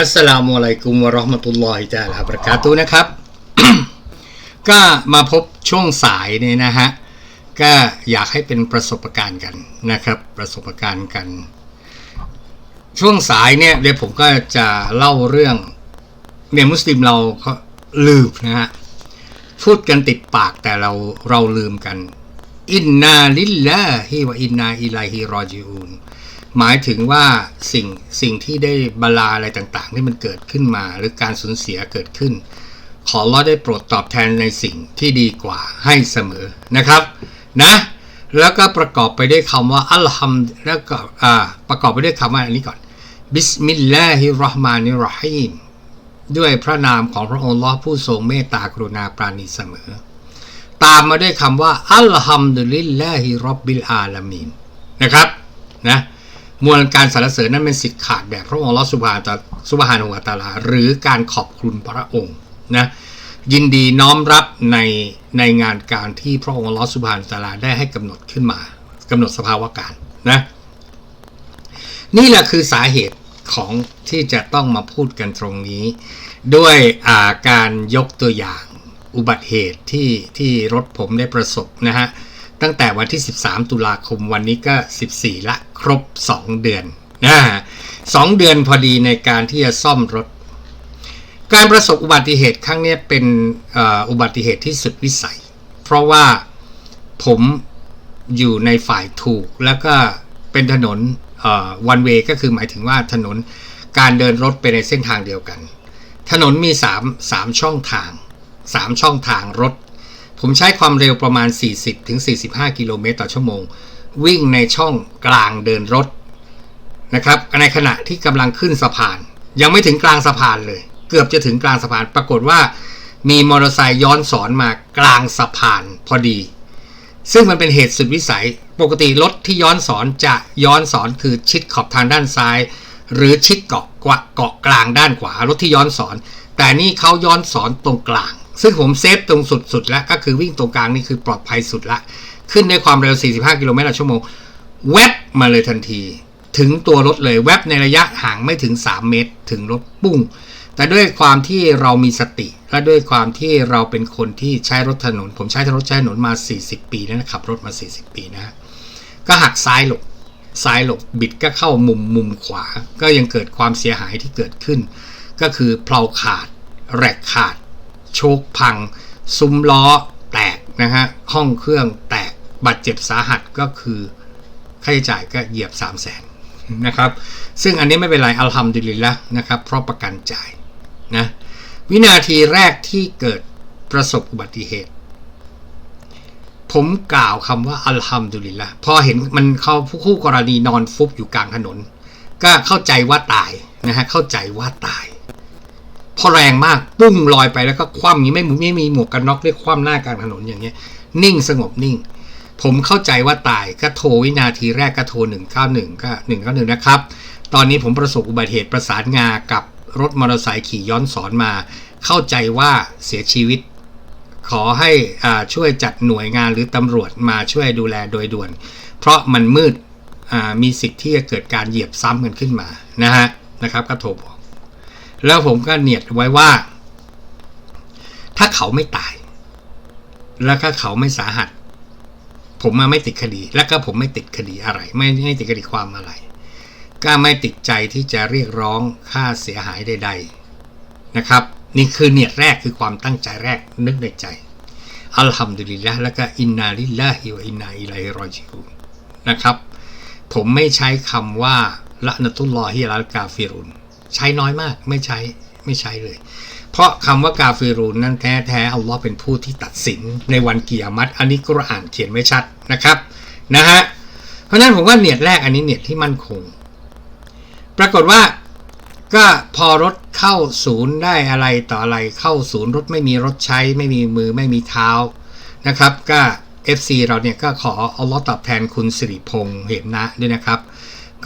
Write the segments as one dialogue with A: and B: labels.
A: อัสสลามุอะลัยกุมวะราะห์มะตุลลอฮิตะอาลาบะเราะกาตุนะครับ ก็มาพบช่วงสายเนี่ยนะฮะ ก็อยากให้เป็นประสบการณ์กันนะครับ ประสบการณ์กัน ช่วงสายเนี่ยเดี๋ยวผมก็จะเล่าเรื่องเนี่ยมุสลิมเราเขาลืมนะฮะ พูดกันติดปากแต่เราเราลืมกัน อินนาลิลลาฮิวะอินนาอิลัยฮิรอจิอูน หมายถึงว่าสิ่งสิ่งที่ได้บาลาอะไรต่างๆ ที่มันเกิดขึ้นมา หรือการสูญเสียเกิดขึ้น ขอรอดได้โปรดตอบแทนในสิ่งที่ดีกว่าให้เสมอนะครับนะแล้วก็ประกอบไปด้วยคำว่าอัลฮัมแล้วก็อ่าประกอบไปด้วยคำว่าอันนี้ก่อนบิสมิลลาฮิรราะห์มานิรราะฮีมด้วยพระนามของพระองค์ลอผู้ทรงเมตตากรุณาปราณีเสมอ ตามมาด้วยคำว่าอัลฮัมดุลิลลาฮิรับบิลอาลามีนนะครับนะ มวลการสรรเสริญนั้นเป็นสิทธิ์ขาดแบบพระองค์ลอสุบานะสุบฮานุวะตะอาลา หรือการขอบคุณพระองค์นะยินดีน้อมรับในในงานการที่พระองค์ลอสุบฮานุวะตะอาลาได้ให้กำหนดขึ้นมากำหนดสภาวะการนะนี่แหละคือสาเหตุของที่จะต้องมาพูดกันตรงนี้ ด้วยาการยกตัวอย่างอุบัติเหตุที่ที่รถผมได้ประสบนะฮะ ตั้งแต่วันที่ 13 ตุลาคมวันนี้ก็ 14 ละครบ 2 เดือนนะฮะสองเดือนพอดีในการที่จะซ่อมรถ การประสบอุบัติเหตุครั้งนี้เป็นออุบัติเหตุที่สุดวิสัย เพราะว่าผมอยู่ในฝ่ายถูกแล้วก็เป็นถนนวันเวก็คือหมายถึงว่าถนนการเดินรถไปในเส้นทางเดียวกัน ถนนมี3 3ช่องทาง 3 ช่องทางรถ ผมใช้ความเร็วประมาณ 40ถึง45 กิโลเมตรต่อชั่วโมง วิ่งในช่องกลางเดินรถนะครับในขณะที่กำลังขึ้นสะพาน ยังไม่ถึงกลางสะพานเลย เกือบจะถึงกลางสะพาน ปรากฏว่ามีมอเตอร์ไซค์ย้อนสอนมากลางสะพานพอดี ซึ่งมันเป็นเหตุสุดวิสัย ปกติรถที่ย้อนสอนจะย้อนสอนคือชิดขอบทางด้านซ้าย หรือชิดเกาะเกาะกลางด้านขวารถที่ย้อนสอน แต่นี่เขาย้อนสอนตรงกลาง ซึ่งผมเซฟตรงสุดๆแล้วก็คือวิ่งตรงกลางนี่คือปลอดภัยสุดละ ขึ้นด้วยความเร็ว 45 กิโลเมตรต่อชั่วโมง แวบมาเลยทันที ถึงตัวรถเลย แวบในระยะห่างไม่ถึง 3 เมตร ถึงรถปุ้ง แต่ด้วยความที่เรามีสติ และด้วยความที่เราเป็นคนที่ใช้รถถนน ผมใช้รถใช้ถนนมา 40 ปีแล้วนะขับรถมา 40 ปีนะฮะก็หักซ้ายหลบซ้ายหลบบิดก็เข้ามุมมุมขวา ก็ยังเกิดความเสียหายที่เกิดขึ้น ก็คือเพลาขาด แรกขาด โชคพัง ซุ้มล้อแตกนะฮะห้องเครื่องแตกบาดเจ็บสาหัสก็คือค่าใช้จ่ายก็เหยียบ 3 0 0แสนนะครับซึ่งอันนี้ไม่เป็นไรอัลฮัมดุลิลละนะครับเพราะประกันจ่ายนะวินาทีแรกที่เกิดประสบอุบัติเหตุ ผมกล่าวคำว่าอัลฮัมดุลิลละพอเห็นมันเขาคู่กรณีนอนฟุบอยู่กลางถนน ก็เข้าใจว่าตายนะฮะเข้าใจว่าตาย พอแรงมากปุ้งลอยไปแล้วก็คว่ำอย่างนี้ไม่ไม่มีหมวกกันน็อกเรียกคว่ำหน้ากลางถนนอย่างเงี้ย นิ่งสงบนิ่ง ผมเข้าใจว่าตายก็โทรวินาทีแรกก็โทร191ก็191นะครับ ตอนนี้ผมประสบอุบัติเหตุประสานงากับรถมอเตอร์ไซค์ขี่ย้อนสอนมา เข้าใจว่าเสียชีวิต ขอให้ช่วยจัดหน่วยงานหรือตำรวจมาช่วยดูแลโดยด่วน เพราะมันมืดมีสิทธิ์ที่จะเกิดการเหยียบซ้ำกันขึ้นมานะฮะนะครับก็โทรบอก แล้วผมก็เนียดไว้ว่า ถ้าเขาไม่ตาย แล้วก็เขาไม่สาหัส ผมมาไม่ติดคดี แล้วก็ผมไม่ติดคดีอะไร ไม่ไม่ติดคดีความอะไร ก็ไม่ติดใจที่จะเรียกร้องค่าเสียหายใด ๆนะครับ นี่คือเนียดแรกคือความตั้งใจแรกนึกในใจอัลฮัมดุลิลละแล้วก็อินนาลิลลาฮิวอินนาอิลัยฮิรอจิอูนะครับ ผมไม่ใช้คำว่าละนตุลลอฮิลัลกาฟิรุน ใช้น้อยมากไม่ใช้ไม่ใช้เลย เพราะคำว่ากาฟิรูนนั้นแท้แท้อัลลอฮ์เป็นผู้ที่ตัดสินในวันเกียรมัดอันนี้กุรอานเขียนไว้ชัดนะครับนะฮะเพราะนั้นผมว่าเนียดแรกอันนี้เนียดที่มั่นคง ปรากฏว่าก็พอรถเข้าศูนย์ได้อะไรต่ออะไรเข้าศูนย์รถไม่มีรถใช้ ไม่มีมือไม่มีเท้านะครับ ก็ FC เราเนี่ยก็ขอเอาล้อตอบแทนคุณสิริพงษ์เหมนะด้วยนะครับ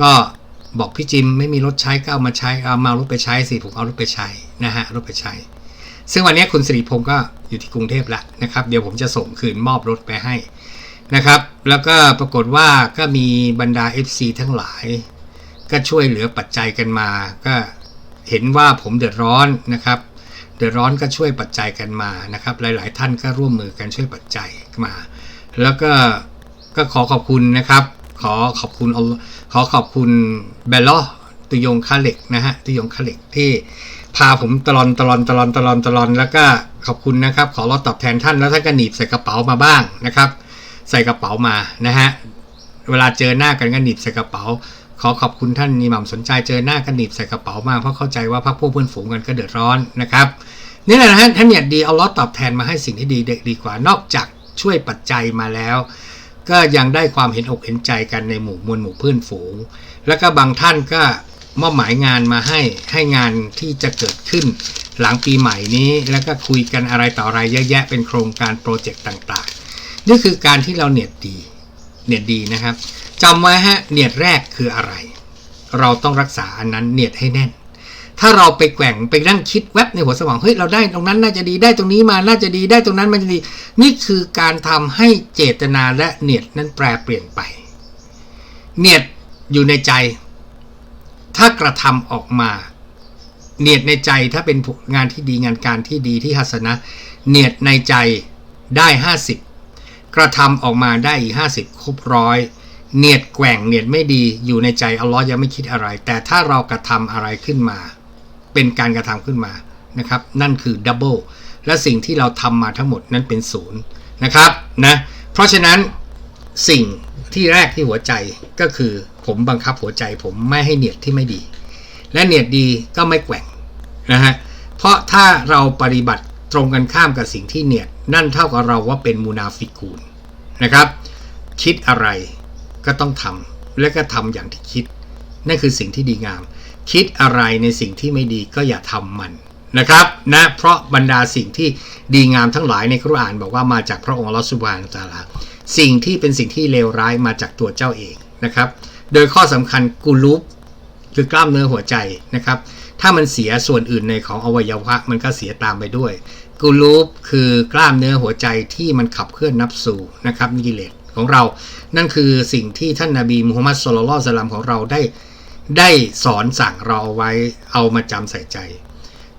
A: ก็ บอกพี่จิมไม่มีรถใช้ก็เอามาใช้เอามารถไปใช้สิผมเอารถไปใช้นะฮะรถไปใช้ ซึ่งวันนี้คุณสิริพงศ์ก็อยู่ที่กรุงเทพแล้วนะครับเดี๋ยวผมจะส่งคืนมอบรถไปให้นะครับ แล้วก็ปรากฏว่าก็มีบรรดา FC ทั้งหลาย ก็ช่วยเหลือปัจจัยกันมา ก็เห็นว่าผมเดือดร้อนนะครับ เดือดร้อนก็ช่วยปัจจัยกันมานะครับ หลาย ๆ ท่านก็ร่วมมือกันช่วยปัจจัยมา แล้วก็ก็ขอขอบคุณนะครับ ขอขอบคุณอัลขอขอบคุณเบลลอตุยงคาเล็กนะฮะตุยงคาเล็กที่พาผมตลอนตลอนตลอนตลอนตลอนแล้วก็ขอบคุณนะครับ ขอรอตอบแทนท่านแล้วท่านก็หนีบใส่กระเป๋ามาบ้างนะครับ ใส่กระเป๋ามานะฮะเวลาเจอหน้ากันก็หนีบใส่กระเป๋า ขอขอบคุณท่านนีหม่ำสนใจเจอหน้ากันหนีบใส่กระเป๋ามากเพราะเข้าใจว่าพักพวกเพื่อนฝูงกันก็เดือดร้อนนะครับนี่แหละนะฮะท่านเนี่ยดีเอาล้อตอบแทนมาให้สิ่งที่ดีเด็กดีกว่านอกจากช่วยปัจจัยมาแล้ว ก็ยังได้ความเห็นอกเห็นใจกันในหมู่มวลหมู่เพื่อนฝูง แล้วก็บางท่านก็มอบหมายงานมาให้ให้งานที่จะเกิดขึ้น หลังปีใหม่นี้แล้วก็คุยกันอะไรต่ออะไรเยอะแยะเป็นโครงการโปรเจกต์ต่างๆ นี่คือการที่เราเนียดดีเนียดดีนะครับจำไว้ฮะเนียดแรกคืออะไร เราต้องรักษาอันนั้นเนียดให้แน่น ถ้าเราไปแกว่งไปนั่งคิดแวบในหัวสมองเฮ้ยเราได้ตรงนั้นน่าจะดีได้ตรงนี้มาน่าจะดีได้ตรงนั้นมันจะดี นี่คือการทำให้เจตนาและเนียดนั้นแปรเปลี่ยนไป เนียดอยู่ในใจ ถ้ากระทำออกมา เนียดในใจถ้าเป็นงานที่ดีงานการที่ดีที่ฮัสนะ เนียดในใจได้ 50 กระทำออกมาได้อีก50 ครบร้อยเนียดแกว่งเนียดไม่ดีอยู่ในใจอัลลอฮ์ยังไม่คิดอะไร แต่ถ้าเรากระทำอะไรขึ้นมา เป็นการกระทำขึ้นมานะครับ นั่นคือดับเบิลและสิ่งที่เราทำมาทั้งหมดนั้นเป็นศูนย์นะครับนะเพราะฉะนั้นสิ่งที่แรกที่หัวใจก็คือผมบังคับหัวใจผมไม่ให้เนียดที่ไม่ดี และเนียดดีก็ไม่แกว่งนะฮะเพราะถ้าเราปฏิบัติตรงกันข้ามกับสิ่งที่เนียดนั่นเท่ากับเราว่าเป็นมูนาฟิกูลนะครับ คิดอะไรก็ต้องทำและก็ทำอย่างที่คิด นั่นคือสิ่งที่ดีงาม คิดอะไรในสิ่งที่ไม่ดีก็อย่าทำมันนะครับนะเพราะบรรดาสิ่งที่ดีงามทั้งหลายในคุรอานบอกว่ามาจากพระองค์ลอสุบานตาลาสิ่งที่เป็นสิ่งที่เลวร้ายมาจากตัวเจ้าเองนะครับ โดยข้อสำคัญกูลูปคือกล้ามเนื้อหัวใจนะครับ ถ้ามันเสียส่วนอื่นในของอวัยวะมันก็เสียตามไปด้วยกูลูปคือกล้ามเนื้อหัวใจที่มันขับเคลื่อนนับสู่นะครับกิเลสของเรา นั่นคือสิ่งที่ท่านนาบีมุฮัมมัดสุลลัลสลัมของเราได้ ได้สอนสั่งเราเอาไว้เอามาจำใส่ใจ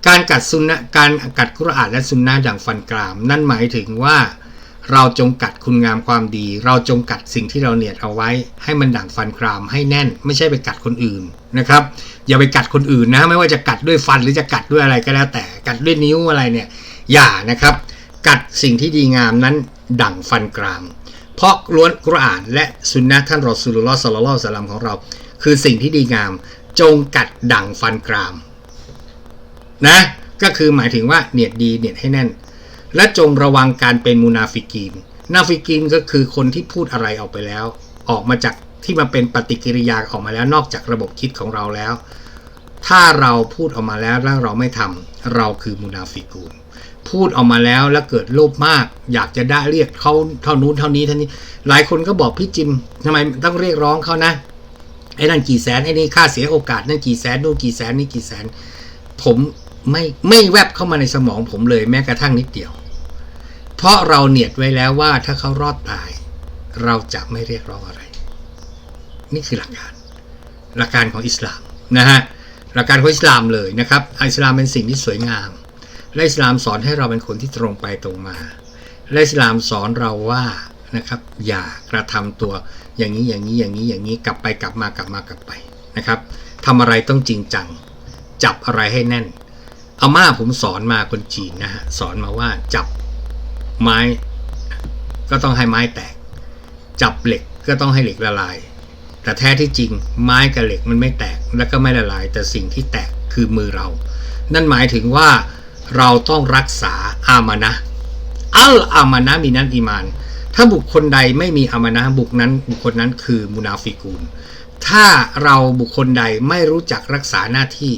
A: การกัดซุนนะการกัดกุรอานและซุนนะดังฟันกราม นั่นหมายถึงว่า เราจงกัดคุณงามความดี เราจงกัดสิ่งที่เราเนียดเอาไว้ ให้มันดั่งฟันกรามให้แน่น ไม่ใช่ไปกัดคนอื่นนะครับ อย่าไปกัดคนอื่นนะ ไม่ว่าจะกัดด้วยฟันหรือจะกัดด้วยอะไรก็แล้วแต่กัดด้วยนิ้วอะไรเนี่ยอย่านะครับ กัดสิ่งที่ดีงามนั้นดั่งฟันกราม เพราะล้วนกุรอานและสุนนะท่านรอสูลุลลอฮ์สัลลัลลอฮุอะลัยฮิวะซัลลัมของเรา คือสิ่งที่ดีงาม จงกัดดั่งฟันกราม นะ ก็คือหมายถึงว่าเนียดดีเนียดให้แน่น และจงระวังการเป็นมูนาฟิกีนนาฟิกีนก็คือคนที่พูดอะไรออกไปแล้ว ออกมาจากที่มาเป็นปฏิกิริยาออกมาแล้วนอกจากระบบคิดของเราแล้ว ถ้าเราพูดออกมาแล้วแล้วเราไม่ทำเราคือมูนาฟิกูนพูดออกมาแล้วแล้วเกิดโลภมาก อยากจะได้เรียกเขาเท่านู้นเท่านี้เท่านี้ หลายคนก็บอกพี่จิมทำไมต้องเรียกร้องเขานะ ไอ้นั่นกี่แสนไอ้นี่ค่าเสียโอกาสนั่นกี่แสนนู่นกี่แสนนี่กี่แสน ผมไม่ไม่แวบเข้ามาในสมองผมเลยแม้กระทั่งนิดเดียว เพราะเราเนียดไว้แล้วว่าถ้าเขารอดตาย เราจะไม่เรียกร้องอะไร นี่คือหลักการ หลักการของอิสลามนะฮะหลักการของอิสลามเลยนะครับอิสลามเป็นสิ่งที่สวยงามและอิสลามสอนให้เราเป็นคนที่ตรงไปตรงมาและอิสลามสอนเราว่านะครับ อย่ากระทำตัว อย่างนี้อย่างนี้อย่างนี้อย่างนี้กลับไปกลับมากลับมากลับไปนะครับทำอะไรต้องจริงจัง จับอะไรให้แน่นอาม่าผมสอนมาคนจีนนะฮะสอนมาว่าจับไม้ ก็ต้องให้ไม้แตก จับเหล็กก็ต้องให้เหล็กละลาย แต่แท้ที่จริงไม้กับเหล็กมันไม่แตกแล้วก็ไม่ละลาย แต่สิ่งที่แตกคือมือเรา นั่นหมายถึงว่าเราต้องรักษาอามานะอัลอามานะมีนั้นอีมาน ถ้าบุคคลใดไม่มีอามานะบุคนั้น บุคคลนั้นคือมุนาฟิกูล ถ้าเราบุคคลใดไม่รู้จักรักษาหน้าที่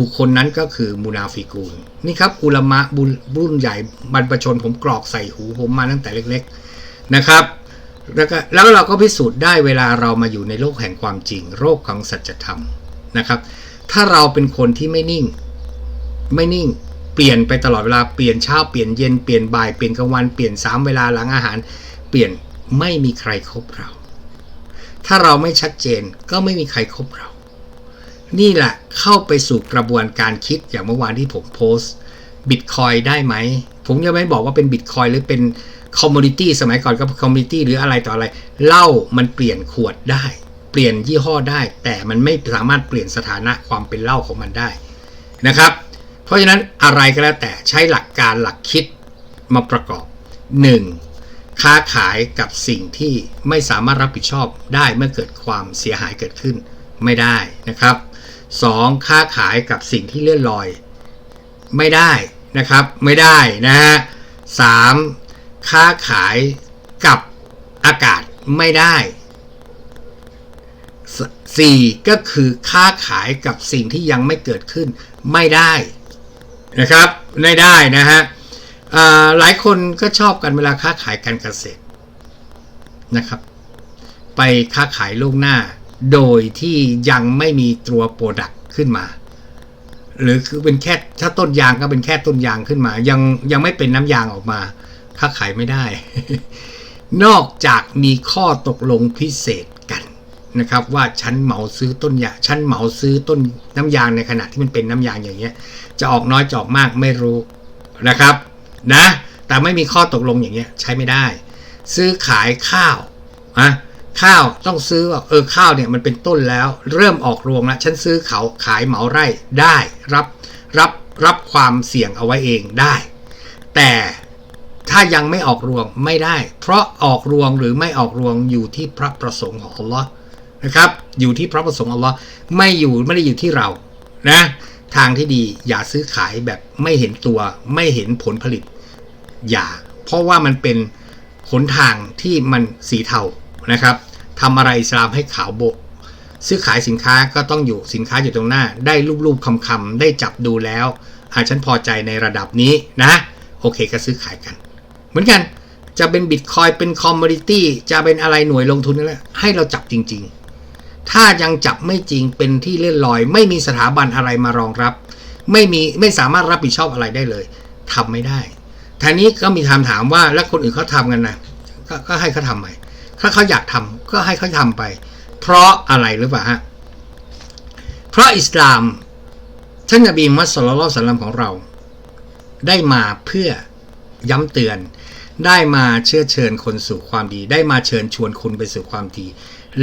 A: บุคคลนั้นก็คือมุนาฟิกูล นี่ครับอุลมะบุญรุ่นใหญ่บรรพชนผมกรอกใส่หูผมมาตั้งแต่เล็ก ๆนะครับแล้วก็แล้วเราก็พิสูจน์ได้เวลาเรามาอยู่ในโลกแห่งความจริง โลกของสัจธรรมนะครับ ถ้าเราเป็นคนที่ไม่นิ่ง ไม่นิ่ง เปลี่ยนไปตลอดเวลาเปลี่ยนเช้าเปลี่ยนเย็นเปลี่ยนบ่ายเปลี่ยนกลางวันเปลี่ยนสามเวลาหลังอาหาร เปลี่ยนไม่มีใครครบเรา ถ้าเราไม่ชัดเจนก็ไม่มีใครครบเรา นี่แหละเข้าไปสู่กระบวนการคิดอย่างเมื่อวานที่ผมโพสต์บิตคอยได้ไหม ผมยังไม่บอกว่าเป็นบิตคอยหรือเป็นคอมมูนิตี้สมัยก่อนก็คอมมูนิตี้หรืออะไรต่ออะไรเหล้ามันเปลี่ยนขวดได้ เปลี่ยนยี่ห้อได้ แต่มันไม่สามารถเปลี่ยนสถานะความเป็นเหล้าของมันได้นะครับ เพราะฉะนั้นอะไรก็แล้วแต่ใช้หลักการหลักคิดมาประกอบ 1. ค้าขายกับสิ่งที่ไม่สามารถรับผิดชอบได้เมื่อเกิดความเสียหายเกิดขึ้นไม่ได้นะครับ 2. ค้าขายกับสิ่งที่เลื่อนลอย ไม่ได้นะครับไม่ได้นะฮะสามค้าขายกับอากาศไม่ได้สี่ก็คือค้าขายกับสิ่งที่ยังไม่เกิดขึ้นไม่ได้นะครับไม่ได้นะฮะ หลายคนก็ชอบกันเวลาค้าขายการเกษตรนะครับ ไปค้าขายล่วงหน้า โดยที่ยังไม่มีตัวโปรดักต์ขึ้นมา หรือคือเป็นแค่ถ้าต้นยางก็เป็นแค่ต้นยางขึ้นมา ยังยังไม่เป็นน้ำยางออกมา ค้าขายไม่ได้ นอกจากมีข้อตกลงพิเศษกันนะครับ ว่าฉันเหมาซื้อต้นยางฉันเหมาซื้อต้นน้ำยางในขณะที่มันเป็นน้ำยางอย่างเงี้ย จะออกน้อยจะออกมากไม่รู้นะครับ นะ แต่ไม่มีข้อตกลงอย่างเงี้ยใช้ไม่ได้ ซื้อขายข้าวอะข้าวต้องซื้อว่าเออข้าวเนี่ยมันเป็นต้นแล้ว เริ่มออกรวงแล้วฉันซื้อเขาขายเหมาไร่ได้รับรับรับความเสี่ยงเอาไว้เองได้ แต่ถ้ายังไม่ออกรวงไม่ได้ เพราะออกรวงหรือไม่ออกรวงอยู่ที่พระประสงค์ของอัลลอฮ์นะครับ อยู่ที่พระประสงค์อัลลอฮ์ไม่อยู่ไม่ได้อยู่ที่เรานะ ทางที่ดีอย่าซื้อขายแบบไม่เห็นตัวไม่เห็นผลผลิต อย่า เพราะว่ามันเป็นหนทางที่มันสีเทานะครับทำอะไรอิสลามให้ขาวโบซื้อขายสินค้าก็ต้องอยู่สินค้าอยู่ตรงหน้า ได้รูปๆคำๆได้จับดูแล้วอาฉันพอใจในระดับนี้นะโอเคก็ซื้อขายกัน เหมือนกันจะเป็นบิตคอยเป็นคอมมูนิตี้จะเป็นอะไรหน่วยลงทุนนั่นแหละให้เราจับจริง ๆ ถ้ายังจับไม่จริงเป็นที่เล่นลอย ไม่มีสถาบันอะไรมารองรับ ไม่มีไม่สามารถรับผิดชอบอะไรได้เลยทำไม่ได้ ทีนี้ก็มีคำถามว่าแล้วคนอื่นเขาทำกันนะกก็ให้เขาทำไปถ้าเขาอยากทำก็ให้เขาทำไป เพราะอะไรหรือเปล่าฮะเพราะอิสลามท่านนบีมุฮัมมัดสุลลัลสัลลัมของเรา ได้มาเพื่อย้ำเตือน ได้มาเชื่อเชิญคนสู่ความดี ได้มาเชิญชวนคุณไปสู่ความดี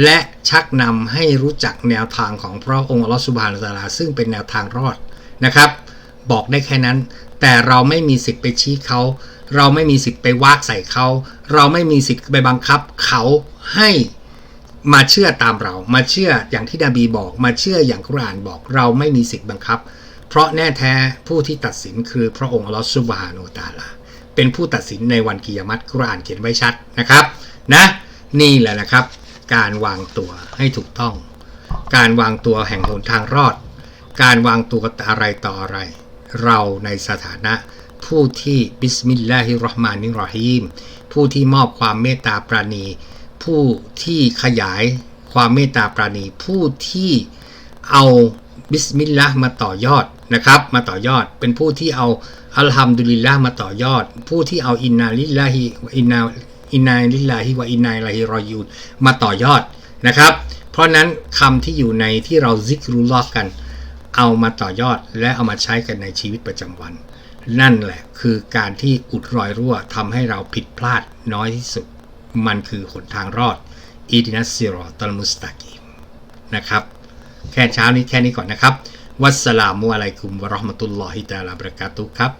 A: และชักนำให้รู้จักแนวทางของพระองค์อัลลอฮฺสุบฮานะฮูวะตะอาลาซึ่งเป็นแนวทางรอดนะครับ บอกได้แค่นั้น แต่เราไม่มีสิทธิ์ไปชี้เขา เราไม่มีสิทธิ์ไปวากใส่เขา เราไม่มีสิทธิ์ไปบังคับเขาให้มาเชื่อตามเรา มาเชื่ออย่างที่นบีบอก มาเชื่ออย่างกุรอานบอก เราไม่มีสิทธิ์บังคับ เพราะแน่แท้ผู้ที่ตัดสินคือพระองค์ลอฮฺซุบฮานูตาลา เป็นผู้ตัดสินในวันกิยามัตกุรอานเขียนไว้ชัดนะครับ นะ นี่แหละนะครับ การวางตัวให้ถูกต้อง การวางตัวแห่งหนทางรอด การวางตัวอะไรต่ออะไร เราในสถานะผู้ที่บิสมิลลาฮิรราะห์มานิรราะฮีมผู้ที่มอบความเมตตาปราณี ผู้ที่ขยายความเมตตาปราณี ผู้ที่เอาบิสมิลลาห์มาต่อยอดนะครับ มาต่อยอดเป็นผู้ที่เอาอัลฮัมดุลิลลาห์มาต่อยอด ผู้ที่เอาอินนาลิลลาฮิอินนาอินนาลิลลาฮิวะอินนาอิลาฮิรอยูนมาต่อยอดนะครับ เพราะนั้นคำที่อยู่ในที่เราซิกรุลลอฮ์กัน เอามาต่อยอดและเอามาใช้กันในชีวิตประจำวัน นั่นแหละคือการที่อุดรอยรั่วทำให้เราผิดพลาดน้อยที่สุด มันคือหนทางรอดอีดินัสซิรอตัลมุสตากิมนะครับ แค่เช้านี้แค่นี้ก่อนนะครับ วัสสลามุอะลัยกุมวะราะห์มะตุลลอฮิตะอาลาบะเรากาตุครับ